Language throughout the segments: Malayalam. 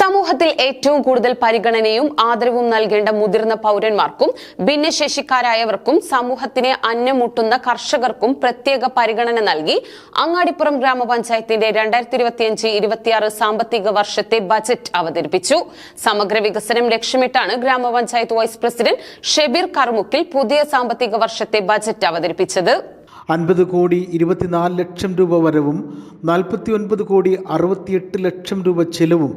സമൂഹത്തിൽ ഏറ്റവും കൂടുതൽ പരിഗണനയും ആദരവും നൽകേണ്ട മുതിർന്ന പൗരന്മാർക്കും ഭിന്നശേഷിക്കാരായവർക്കും സമൂഹത്തിനെ അന്നമുട്ടുന്ന കർഷകർക്കും പ്രത്യേക പരിഗണന നൽകി അങ്ങാടിപ്പുറം ഗ്രാമപഞ്ചായത്തിന്റെ രണ്ടായിരത്തി ഇരുപത്തിയഞ്ച് ഇരുപത്തിയാറ് സാമ്പത്തിക വർഷത്തെ ബജറ്റ് അവതരിപ്പിച്ചു. സമഗ്ര വികസനം ലക്ഷ്യമിട്ടാണ് ഗ്രാമപഞ്ചായത്ത് വൈസ് പ്രസിഡന്റ് ഷെബീർ കർമുക്കിൽ പുതിയ സാമ്പത്തിക വർഷത്തെ ബജറ്റ് അവതരിപ്പിച്ചത്. അൻപത് കോടി ഇരുപത്തിനാല് ലക്ഷം രൂപ വരവും നാൽപ്പത്തി ഒൻപത് കോടി അറുപത്തിയെട്ട് ലക്ഷം രൂപ ചെലവും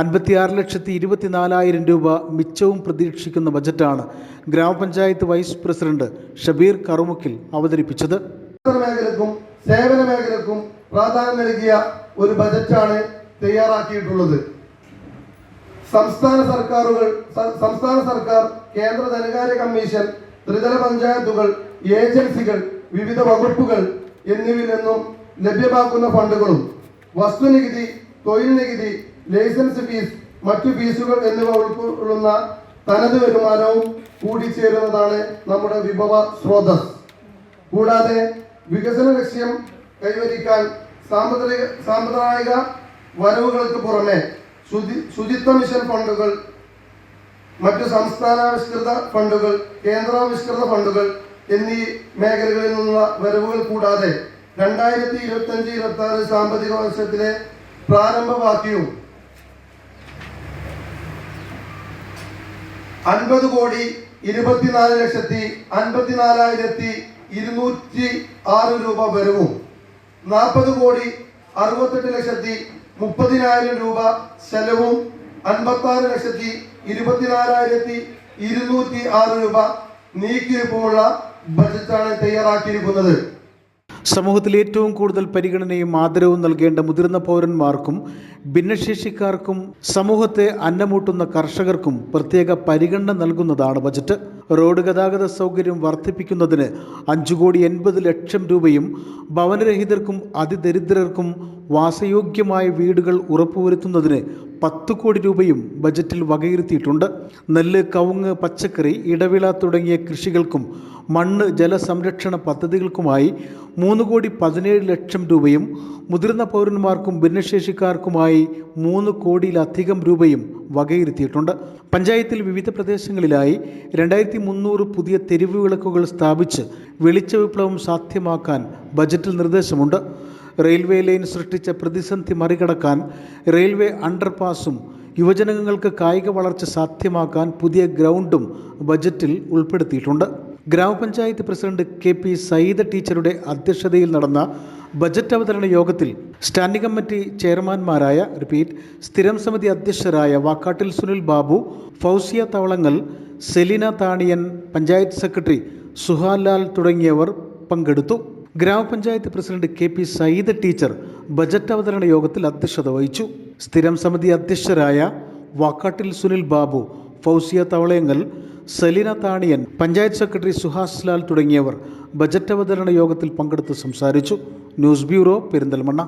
അൻപത്തിയാറ് ലക്ഷത്തി ഇരുപത്തിനാലായിരം രൂപ മിച്ചവും പ്രതീക്ഷിക്കുന്ന ബജറ്റാണ് ഗ്രാമപഞ്ചായത്ത് വൈസ് പ്രസിഡന്റ് ഷബീർ കറുമുക്കിൽ അവതരിപ്പിച്ചത്. മേഖലക്കും സേവന മേഖലക്കും പ്രാധാന്യം നൽകിയ ഒരു ബജറ്റാണ് തയ്യാറാക്കിയിട്ടുള്ളത്. സംസ്ഥാന സർക്കാരുകൾ സംസ്ഥാന സർക്കാർ കേന്ദ്ര ധനകാര്യ കമ്മീഷൻ ത്രിതല പഞ്ചായത്തുകൾ ഏജൻസികൾ വിവിധ വകുപ്പുകൾ എന്നിവയിൽ നിന്നും ലഭ്യമാക്കുന്ന ഫണ്ടുകളും വസ്തുനികുതി തൊഴിൽ നികുതി ലൈസൻസ് ഫീസ് മറ്റു ഫീസുകൾ എന്നിവ ഉൾക്കൊള്ളുന്ന തനത് വരുമാനവും കൂടിച്ചേരുന്നതാണ് നമ്മുടെ വിഭവ സ്രോതസ്. കൂടാതെ വികസന ലക്ഷ്യം കൈവരിക്കാൻ സാമ്പത്തിക സാമ്പ്രദായിക വരവുകൾക്ക് പുറമെ ശുചി ശുചിത്വ മിഷൻ ഫണ്ടുകൾ മറ്റു സംസ്ഥാനാവിഷ്കൃത ഫണ്ടുകൾ കേന്ദ്രാവിഷ്കൃത ഫണ്ടുകൾ എന്നീ മേഖലകളിൽ നിന്നുള്ള വരവുകൾ കൂടാതെ രണ്ടായിരത്തി ഇരുപത്തി അഞ്ച് ഇരുപത്തി ആറ് സാമ്പത്തിക വർഷത്തിലെ പ്രാരംഭവാക്യവും അൻപത് കോടി ഇരുപത്തിനാല് ലക്ഷത്തി അൻപത്തിനാലായിരത്തി ഇരുന്നൂറ്റി ആറ് രൂപ വരവും. നാൽപ്പത് കോടി അറുപത്തെട്ട് ലക്ഷത്തി മുപ്പതിനായിരം രൂപ ചെലവും അൻപത്തി ലക്ഷത്തി ഇരുപത്തിനാലായിരത്തി ഇരുന്നൂറ്റി ആറ് രൂപ നീക്കിയിരിപ്പുമുള്ള ബജറ്റാണ് തയ്യാറാക്കിയിരിക്കുന്നത്. സമൂഹത്തിൽ ഏറ്റവും കൂടുതൽ പരിഗണനയും ആദരവും നൽകേണ്ട മുതിർന്ന പൗരന്മാർക്കും ഭിന്നശേഷിക്കാർക്കും സമൂഹത്തെ അന്നമൂട്ടുന്ന കർഷകർക്കും പ്രത്യേക പരിഗണന നൽകുന്നതാണ് ബജറ്റ്. റോഡ് ഗതാഗത സൗകര്യം വർദ്ധിപ്പിക്കുന്നതിന് അഞ്ചു കോടി എൺപത് ലക്ഷം രൂപയും ഭവനരഹിതർക്കും അതിദരിദ്രർക്കും വാസയോഗ്യമായ വീടുകൾ ഉറപ്പുവരുത്തുന്നതിന് പത്ത് കോടി രൂപയും ബജറ്റിൽ വകയിരുത്തിയിട്ടുണ്ട്. നെല്ല് കവുങ്ങ് പച്ചക്കറി ഇടവിള തുടങ്ങിയ കൃഷികൾക്കും മണ്ണ് ജലസംരക്ഷണ പദ്ധതികൾക്കുമായി മൂന്ന് കോടി പതിനേഴ് ലക്ഷം രൂപയും മുതിർന്ന പൗരന്മാർക്കും ഭിന്നശേഷിക്കാർക്കുമായി മൂന്ന് കോടിയിലധികം രൂപയും വകയിരുത്തിയിട്ടുണ്ട്. പഞ്ചായത്തിൽ വിവിധ പ്രദേശങ്ങളിലായി രണ്ടായിരത്തി മുന്നൂറ് പുതിയ തെരുവ് വിളക്കുകൾ സ്ഥാപിച്ച് വെളിച്ച വിപ്ലവം സാധ്യമാക്കാൻ ബജറ്റിൽ നിർദ്ദേശമുണ്ട്. റെയിൽവേ ലൈൻ സൃഷ്ടിച്ച പ്രതിസന്ധി മറികടക്കാൻ റെയിൽവേ അണ്ടർപാസും യുവജനങ്ങൾക്ക് കായിക വളർച്ച സാധ്യമാക്കാൻ പുതിയ ഗ്രൗണ്ടും ബജറ്റിൽ ഉൾപ്പെടുത്തിയിട്ടുണ്ട്. ഗ്രാമപഞ്ചായത്ത് പ്രസിഡന്റ് കെ പി സയ്യിദ് ടീച്ചറുടെ അധ്യക്ഷതയിൽ നടന്ന ബജറ്റ് അവതരണ യോഗത്തിൽ സ്റ്റാൻഡിംഗ് കമ്മിറ്റി ചെയർമാൻമാരായ റിപ്പീറ്റ് സ്ഥിരം സമിതി അധ്യക്ഷരായ വാക്കാട്ടിൽ സുനിൽ ബാബു ഫൗസിയ തവളങ്ങൽ സെലീന താണിയൻ പഞ്ചായത്ത് സെക്രട്ടറി സുഹാലാൽ തുടങ്ങിയവർ പങ്കെടുത്തു. ഗ്രാമപഞ്ചായത്ത് president K P Sayyid teacher budget അവതരണ യോഗത്തിൽ അധ്യക്ഷത വഹിച്ചു. സ്ഥിരം സമിതി അധ്യക്ഷരായ വാക്കാട്ടിൽ സുനിൽ ബാബു ഫൗസിയ തവളയങ്ങൽ സലീന താണിയൻ പഞ്ചായത്ത് സെക്രട്ടറി സുഹാസ് ലാൽ തുടങ്ങിയവർ ബജറ്റ് അവതരണ യോഗത്തിൽ പങ്കെടുത്ത് സംസാരിച്ചു. News bureau Perinthalmanna.